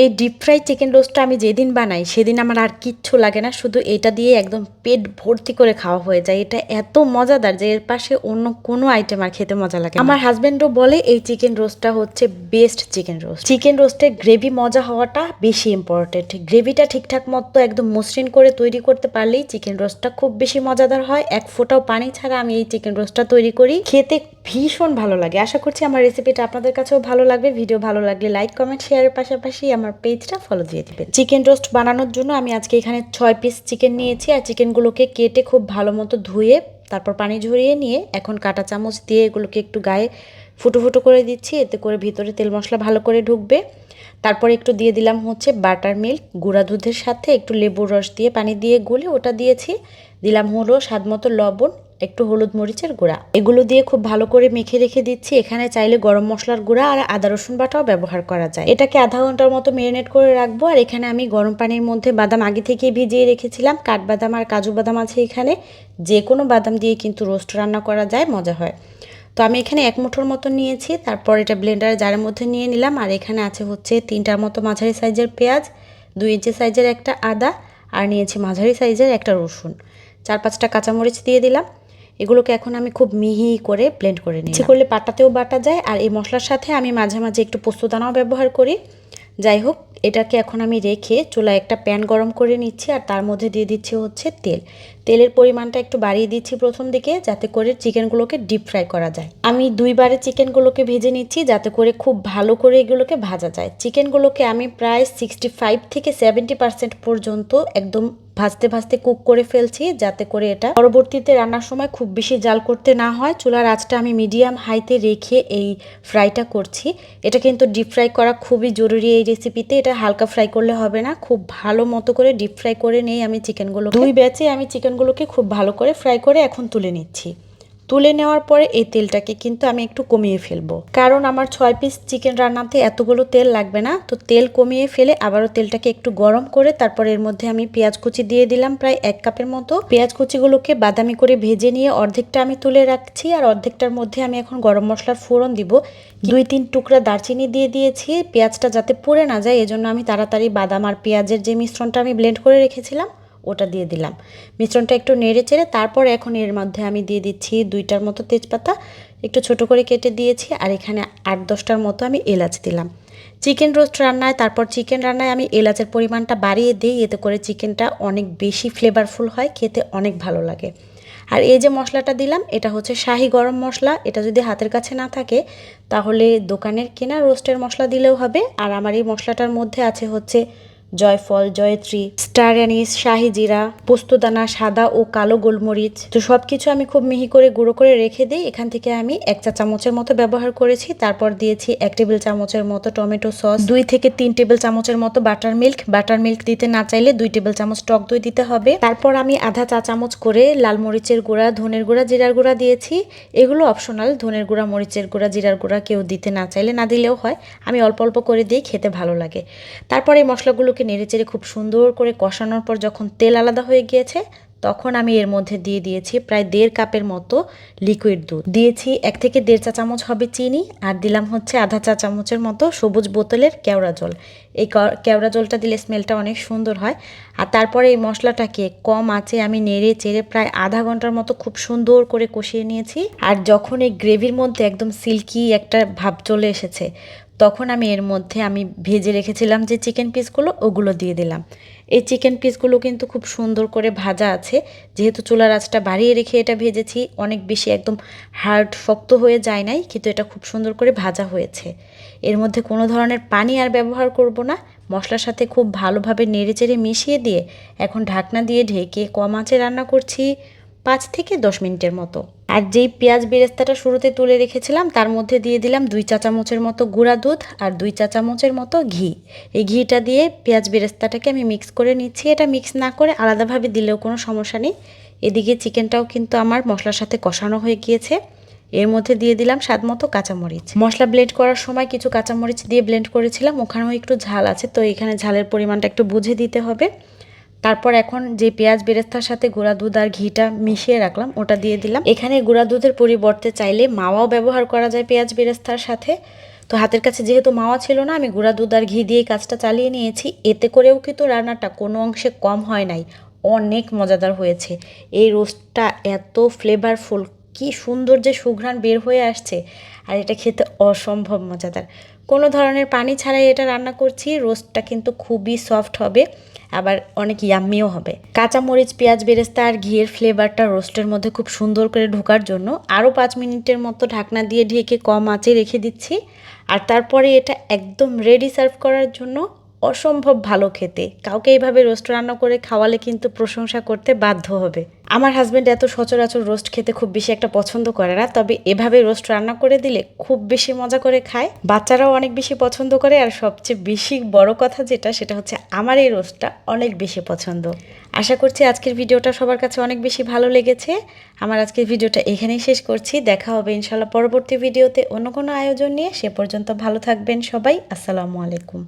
এই deep fry chicken রোস্টটা আমি যেদিন বানাই, সেদিন আমার আর কিচ্ছু লাগে না। শুধু এটা দিয়ে একদম পেট ভর্তি করে খাওয়া হয়ে যায়। এটা এত মজাদার যে এর পাশে অন্য কোনো আইটেম আর খেতে মজা লাগে আমার হাজব্যান্ডও বলে, এই চিকেন রোস্টটা হচ্ছে বেস্ট চিকেন রোস্ট চিকেন রোস্টের গ্রেভি মজা হওয়াটা বেশি ইম্পর্টেন্ট গ্রেভিটা ঠিকঠাক মতো একদম মসৃণ করে তৈরি করতে পারলেই চিকেন রোস্টটা খুব বেশি মজাদার হয়। এক ফোঁটাও পানি ছাড়া আমি এই চিকেন রোস্টটা তৈরি করি। খেতে ভীষণ ভালো লাগে। আশা করছি আমার রেসিপিটা আপনাদের কাছেও ভালো লাগবে। ভিডিও ভালো লাগলে লাইক কমেন্ট শেয়ারের পাশাপাশি আমার পেজটা ফলো দিয়ে দিবেন। চিকেন রোস্ট বানানোর জন্য আমি আজকে এখানে ছয় পিস চিকেন নিয়েছি। আর চিকেনগুলোকে কেটে খুব ভালো মতো ধুয়ে, তারপর পানি ঝরিয়ে নিয়ে এখন কাঁটা চামচ দিয়ে এগুলোকে একটু গায়ে ফুটো ফুটো করে দিচ্ছি। এতে করে ভিতরে তেল মশলা ভালো করে ঢুকবে। তারপর একটু দিয়ে দিলাম হচ্ছে বাটার মিল্ক গুঁড়া দুধের সাথে একটু লেবুর রস দিয়ে পানি দিয়ে গুলে ওটা দিয়েছি। দিলাম হলো স্বাদ মতো লবণ একটু হলুদ মরিচের গুঁড়া। এগুলো দিয়ে খুব ভালো করে মেখে রেখে দিচ্ছি। এখানে চাইলে গরম মশলার গুঁড়া আর আদা, রসুন বাটাও ব্যবহার করা যায়। এটাকে আধা ঘণ্টার মতো মেরিনেট করে রাখব। আর এখানে আমি গরম পানির মধ্যে বাদাম আগে থেকে ভিজিয়ে রেখেছিলাম। কাঠবাদাম আর কাজু বাদাম আছে এখানে। যে কোনো বাদাম দিয়ে কিন্তু রোস্ট রান্না করা যায়, মজা হয়। তো আমি এখানে এক মুঠোর মতো নিয়েছি। তারপর এটা ব্লেন্ডারে জারের মধ্যে নিয়ে নিলাম। আর এখানে আছে হচ্ছে তিনটার মতো মাঝারি সাইজের পেঁয়াজ, দুই ইঞ্চি সাইজের একটা আদা, আর নিয়েছি মাঝারি সাইজের একটা রসুন। চার পাঁচটা কাঁচামরিচ দিয়ে দিলাম। এগুলোকে এখন আমি খুব মিহি করে ব্লেন্ড করে নিচ্ছি করলে পাটাতেও বাটা যায়, আর এই মশলার সাথে আমি মাঝে মাঝে একটু পোস্তদানাও ব্যবহার করি। যাই হোক, এটাকে এখন আমি রেখে চুলায় একটা প্যান গরম করে নিচ্ছি, আর তার মধ্যে দিয়ে দিচ্ছি হচ্ছে তেল। তেলের পরিমাণটা একটু বাড়িয়ে দিচ্ছি প্রথম দিকে, যাতে করে চিকেনগুলোকে ডিপ ফ্রাই করা যায়। আমি দুইবারে চিকেনগুলোকে ভেজে নিচ্ছি, যাতে করে খুব ভালো করে এগুলোকে ভাজা যায়। চিকেনগুলোকে আমি প্রায় সিক্সটি ফাইভ থেকে সেভেন্টি পার্সেন্ট পর্যন্ত একদম ভাজতে ভাজতে কুক করে ফেলছি, যাতে করে এটা পরবর্তীতে রান্নার সময় খুব বেশি জাল করতে না হয়। চুলার আঁচটা আমি মিডিয়াম হাইতে রেখে এই ফ্রাইটা করছি। এটা কিন্তু ডিপ ফ্রাই করা খুবই জরুরি এই রেসিপিতে এটা হালকা ফ্রাই করলে হবে না। খুব ভালো মতো করে ডিপ ফ্রাই করে নেই আমি চিকেনগুলো দুই ব্যাচে আমি চিকেনগুলোকে খুব ভালো করে ফ্রাই করে এখন তুলে নিচ্ছি। তুলে নেওয়ার পরে এই তেলটাকে কিন্তু আমি একটু কমিয়ে ফেলব। কারণ আমার ছয় পিস চিকেন রান্নাতে এতগুলো তেল লাগবে না, তো তেল কমিয়ে ফেলে আবারও তেলটাকে একটু গরম করে তারপর এর মধ্যে আমি পেঁয়াজ কুচি দিয়ে দিলাম প্রায় এক কাপের মতো। পেঁয়াজ কুচিগুলোকে বাদামি করে ভেজে নিয়ে অর্ধেকটা আমি তুলে রাখছি আর অর্ধেকটার মধ্যে আমি এখন গরম মশলার ফোড়ন দিব। দুই তিন টুকরা দারচিনি দিয়ে দিয়েছি, পেঁয়াজটা যাতে পুড়ে না যায়, এজন্য আমি তাড়াতাড়ি বাদাম আর পেঁয়াজের যে মিশ্রণটা আমি ব্লেন্ড করে রেখেছিলাম ওটা দিয়ে দিলাম। মিশ্রণটা একটু নেড়ে চেড়ে তারপর এখন এর মধ্যে আমি দিয়ে দিচ্ছি দুইটার মতো তেজপাতা। একটু ছোট করে কেটে দিয়েছি আর এখানে আট দশটার মতো আমি এলাচ দিলাম। চিকেন রোস্ট রান্নায়, তারপর চিকেন রান্নায় আমি এলাচের পরিমাণটা বাড়িয়ে দিই। এতে করে চিকেনটা অনেক বেশি ফ্লেভারফুল হয়, খেতে অনেক ভালো লাগে। আর এই যে মশলাটা দিলাম, এটা হচ্ছে শাহি গরম মশলা। এটা যদি হাতের কাছে না থাকে, তাহলে দোকানের কেনা রোস্টের মশলা দিলেও হবে। আর আমার এই মশলাটার মধ্যে আছে হচ্ছে জয়ফল, জয়ত্রী স্টার অ্যানিস শাহি জিরা পোস্তদানা, সাদা ও কালো গোলমরিচ। তো সব কিছু আমি খুব মিহি করে গুঁড়ো করে রেখে দিই। এখান থেকে আমি এক চা চামচের মতো ব্যবহার করেছি। তারপর দিয়েছি এক টেবিল চামচের মতো টমেটো সস, দুই থেকে তিন টেবিল চামচের মতো বাটার মিল্ক। বাটার মিল্ক দিতে না চাইলে দুই টেবিল চামচ টক দই দিতে হবে। তারপর আমি আধা চা চামচ করে লাল মরিচের গুঁড়া, ধনের গুঁড়া, জিরার গুঁড়া দিয়েছি। এগুলো অপশনাল, ধনের গুঁড়া, মরিচের গুঁড়া, জিরার গুঁড়া কেউ দিতে না চাইলে না দিলেও হয়। আমি অল্প অল্প করে দিই, খেতে ভালো লাগে। তারপর এই মশলাগুলোকে নেড়েচেড়ে খুব সুন্দর করে কষানোর পর যখন তেল আলাদা হয়ে গিয়েছে, তখন আমি এর মধ্যে দিয়ে দিয়েছি প্রায় দেড় কাপের মতো লিকুইড দুধ। দিয়েছি এক থেকে দেড় চা চামচ হবে চিনি আর দিলাম হচ্ছে আধা চা চামচের মতো সবুজ বোতলের কেওড়া জল। এই কেওড়া জলটা দিলে স্মেলটা অনেক সুন্দর হয়। আর তারপরে এই মশলাটাকে কম আঁচে আমি নেড়ে চেড়ে প্রায় আধা ঘণ্টার মতো খুব সুন্দর করে কষিয়ে নিয়েছি। আর যখন এই গ্রেভির মধ্যে একদম সিল্কি একটা ভাব চলে এসেছে তখন আমি এর মধ্যে আমি ভেজে রেখেছিলাম যে চিকেন পিসগুলো ওগুলো দিয়ে দিলাম। এই চিকেন পিসগুলো কিন্তু খুব সুন্দর করে ভাজা আছে। যেহেতু চুলার আঁচটা বাড়িয়ে রেখে এটা ভেজেছি, অনেক বেশি একদম হার্ড শক্ত হয়ে যায় নাই, কিন্তু এটা খুব সুন্দর করে ভাজা হয়েছে। এর মধ্যে কোনো ধরনের পানি আর ব্যবহার করব না। মশলার সাথে খুব ভালোভাবে নেড়েচেড়ে মিশিয়ে দিয়ে এখন ঢাকনা দিয়ে ঢেকে কম আঁচে রান্না করছি। পাঁচ থেকে দশ মিনিটের মতো। আর যেই পেঁয়াজ বেরেস্তাটা শুরুতে তুলে রেখেছিলাম, তার মধ্যে দিয়ে দিলাম দুই চা চামচের মতো গুঁড়া দুধ আর দুই চা চামচের মতো ঘি। এই ঘিটা দিয়ে পেঁয়াজ বেরেস্তাটাকে আমি মিক্স করে নিচ্ছি। এটা মিক্স না করে আলাদাভাবে দিলেও কোনো সমস্যা নেই। এদিকে চিকেনটাও কিন্তু আমার মশলার সাথে কষানো হয়ে গিয়েছে। এর মধ্যে দিয়ে দিলাম স্বাদ মতো কাঁচামরিচ। মশলা ব্লেন্ড করার সময় কিছু কাঁচামরিচ দিয়ে ব্লেন্ড করেছিলাম। ওখানেও একটু ঝাল আছে, তো এখানে ঝালের পরিমাণটা একটু বুঝে দিতে হবে। তারপর এখন যে পেঁয়াজ বেরেস্তার সাথে গুঁড়া দুধ আর ঘিটা মিশিয়ে রাখলাম, ওটা দিয়ে দিলাম। এখানে গুঁড়া দুধের পরিবর্তে চাইলে মাওয়াও ব্যবহার করা যায় পেঁয়াজ বেরেস্তার সাথে। তো হাতের কাছে যেহেতু মাওয়া ছিল না, আমি গুঁড়া দুধ আর ঘি দিয়ে কাজটা চালিয়ে নিয়েছি। এতে করেও কিন্তু রান্নাটা কোনো অংশে কম হয় নাই, অনেক মজাদার হয়েছে। এই রোস্টটা এত ফ্লেভারফুল কি সুন্দর যে সুঘ্রাণ বের হয়ে আসছে, আর এটা খেতে অসম্ভব মজাদার। কোনো ধরনের পানি ছাড়াই এটা রান্না করছি। রোস্টটা কিন্তু খুবই সফট হবে, আবার অনেক ইয়াম্মিও হবে। কাঁচামরিচ, পেঁয়াজ, বেরেস্তা আর ঘিয়ের ফ্লেভারটা রোস্টের মধ্যে খুব সুন্দর করে ঢোকার জন্য আরও পাঁচ মিনিটের মতো ঢাকনা দিয়ে ঢেকে কম আঁচে রেখে দিচ্ছি। আর তারপরে এটা একদম রেডি সার্ভ করার জন্য অসম্ভব ভালো খেতে। কাউকে এইভাবে রোস্ট রান্না করে খাওয়ালে কিন্তু প্রশংসা করতে বাধ্য হবে। আমার হাজব্যান্ড এত সচরাচর রোস্ট খেতে খুব বেশি একটা পছন্দ করে না, তবে এভাবে রোস্ট রান্না করে দিলে খুব বেশি মজা করে খায়। বাচ্চারাও অনেক বেশি পছন্দ করে আর সবচেয়ে বেশি বড় কথা যেটা, সেটা হচ্ছে আমার এই রোস্টটা অনেক বেশি পছন্দ। আশা করছি আজকের ভিডিওটা সবার কাছে অনেক বেশি ভালো লেগেছে। আমার আজকের ভিডিওটা এখানেই শেষ করছি। দেখা হবে ইনশাল্লাহ পরবর্তী ভিডিওতে অন্য কোনো আয়োজন নিয়ে। সে পর্যন্ত ভালো থাকবেন সবাই। আসসালামু আলাইকুম।